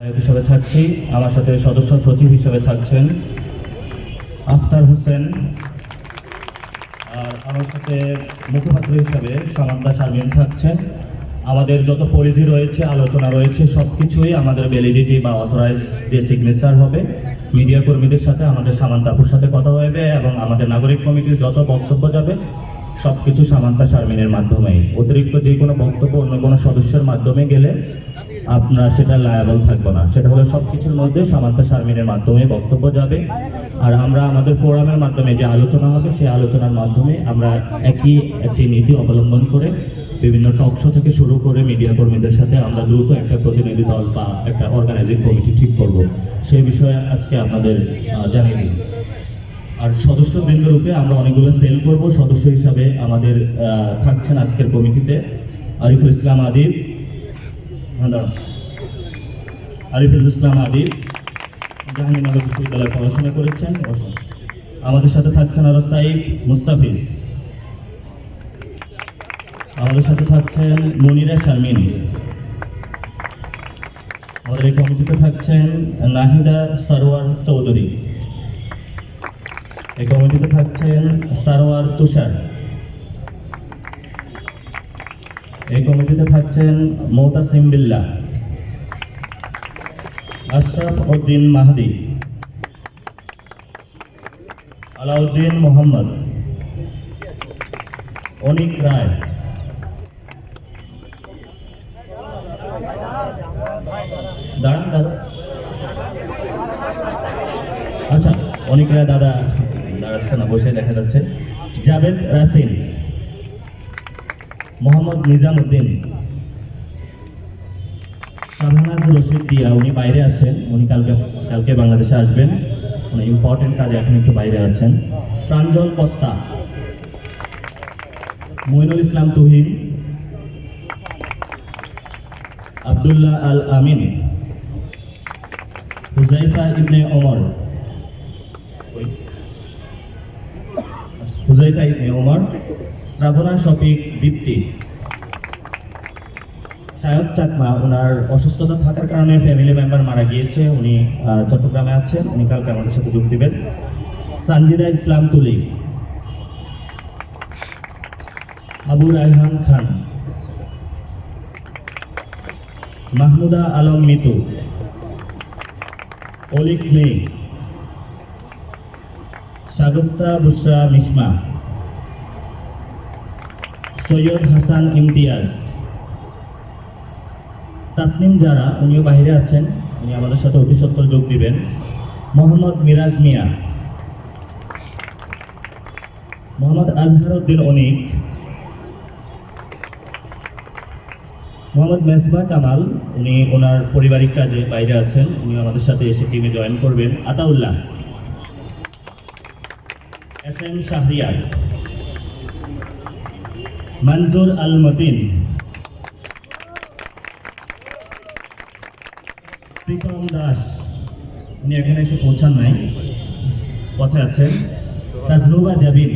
হিসেবে থাকছি। আমার সাথে সদস্য সচিব হিসেবে থাকছেন আফতার হোসেন আর আমার সাথে মুখপাত্র হিসাবে সামান্তা শারমিন থাকছেন। আমাদের যত পরিধি রয়েছে, আলোচনা রয়েছে সব কিছুই আমাদের ভ্যালিডিটি বা অথরাইজ যে সিগনেচার হবে মিডিয়া কর্মীদের সাথে আমাদের সামান্তাপুর সাথে কথা হবে এবং আমাদের নাগরিক কমিটির যত বক্তব্য যাবে সব কিছু সামান্তা শারমিনের মাধ্যমেই। অতিরিক্ত যে কোনো বক্তব্য অন্য কোনো সদস্যের মাধ্যমে গেলে আপনারা সেটা লায়াবল থাকব না। সেটা হলো সব কিছুর মধ্যে সামান্তা শারমিনের মাধ্যমে বক্তব্য যাবে। আর আমরা আমাদের ফোরামের মাধ্যমে যে আলোচনা হবে, সেই আলোচনার মাধ্যমে আমরা একই একটি নীতি অবলম্বন করে বিভিন্ন টক শো থেকে শুরু করে মিডিয়া কর্মীদের সাথে আমরা দ্রুত একটা প্রতিনিধি দল বা একটা অর্গানাইজিং কমিটি ঠিক করব। সেই বিষয়ে আজকে আপনাদের জানিয়ে দিই। আর সদস্য বৃন্দরূপে আমরা অনেকগুলো সেল করব। সদস্য হিসাবে আমাদের থাকছেন আজকের কমিটিতে আরিফুল ইসলাম আদিব। আরিফুল ইসলাম আদিব জাহাঙ্গীরনগর বিশ্ববিদ্যালয়ে পড়াশোনা করেছেন। আমাদের সাথে থাকছেন আরও সাইফ মুস্তাফিজ। আমাদের সাথে থাকছেন মনিরা শারমিন। আমাদের এই কমিটিতে থাকছেন নাহিদা সরোয়ার চৌধুরী। এই কমিটিতে থাকছেন সারোয়ার তুষার। এই কমিটিতে থাকছেন মৌতাসিম বিল্লাহ, আশরাফ উদ্দিন মাহাদি, আলাউদ্দিন মোহাম্মদ, অনিক রায়। দাঁড়ান দাদা। আচ্ছা অনিক রায় দাদা দাঁড়াচ্ছে না, বসে দেখা যাচ্ছে। জাভেদ রাসিন মোহাম্মদ নিজামুদ্দিন। শাহনাজ রশিদ দিয়া উনি বাইরে আছেন। উনি কালকে কালকে বাংলাদেশে আসবেন। উনি ইম্পর্টেন্ট কাজে এখন একটু বাইরে আছেন। প্রাঞ্জল কস্তা। মইনুল ইসলাম তুহিন। আব্দুল্লাহ আল আমিন। হুজাইফা ইবনে ওমর। হুজাইফা ইবনে ওমর। শ্রাবণা শফিক দীপ্তি। সায়ক চাকমা ওনার অসুস্থতা থাকার কারণে ফ্যামিলি মেম্বার মারা গিয়েছে। উনি চট্টগ্রামে আছেন। উনি কালকে আমাদের সাথে যোগ দিবেন। সানজিদা ইসলাম তুলি। আবু রায়হান খান। মাহমুদা আলম মিতু। অলিক মে। শাগুফতা বুসরা মিসমা সৈয়দ হাসান ইমতিয়াজ। তাসনিম যারা, উনিও বাইরে আছেন, উনি আমাদের সাথে অতি যোগ দিবেন। মোহাম্মদ মিরাজ মিয়া। মোহাম্মদ আজহারউদ্দিন অনিক। মোহাম্মদ মেসবা কামাল, উনি ওনার পারিবারিক কাজে বাইরে আছেন, উনি আমাদের সাথে এসে টিমে জয়েন করবেন। আতাউল্লাহ। S M Shahriar. মনজুর আল মতিন। প্রীতম দাস, উনি এখানে এসে পৌঁছান নাই। পথে আছেন, তাজনুবা জাবিন।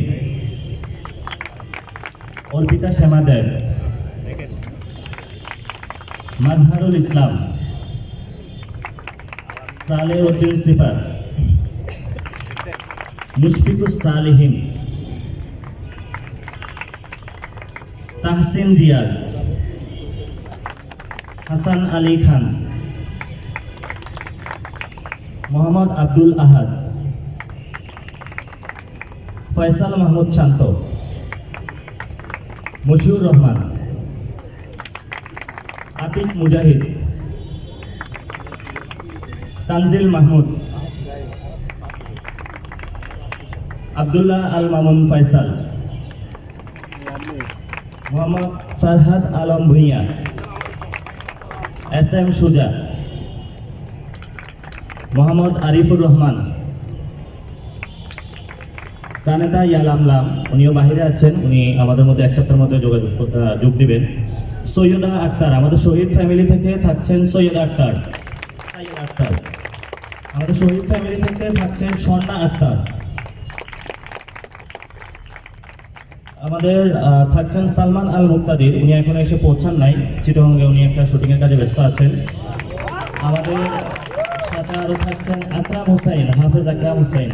অর্পিতা শ্যামা দেব। মাজহারুল ইসলাম। সালে উদ্দিন সিফাত। মুশফিকুস সালিহিন। তাহসিন রিয়াজ, হাসান আলী খান, মোহাম্মদ আব্দুল আহাদ, ফয়সাল মাহমুদ শান্ত, মশিউর রহমান, আতিক মুজাহিদ, তানজিল মাহমুদ, আবদুল্লাহ আল মামুন ফয়সাল। মোহাম্মদ ফরহাদ আলম ভুঁইয়া, এস এম সুজা, মোহাম্মদ আরিফুর রহমান, কানেদা ইয়ালামলাম উনিও বাহিরে আছেন, উনি আমাদের মধ্যে এক সপ্তাহের মধ্যে যোগাযোগ যোগ দিবেন। সৈয়দা আক্তার, আমাদের শহীদ ফ্যামিলি থেকে থাকছেন সৈয়দা আক্তার। আক্তার। আমাদের শহীদ ফ্যামিলি থেকে থাকছেন স্বর্ণা আক্তার। আমাদের থাকছেন সালমান আল মুক্তাদির উনি এখন এসে পৌঁছান নাই। চিটগঙ্গে উনি একটা শুটিংয়ের কাজে ব্যস্ত আছেন। আমাদের সাথে আরও থাকছেন আকরাম হুসাইন, হাফেজ আকরাম হুসাইন।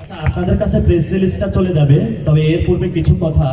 আচ্ছা আপনাদের কাছে প্রেস রিলিজটা চলে যাবে, তবে এর পূর্বে কিছু কথা।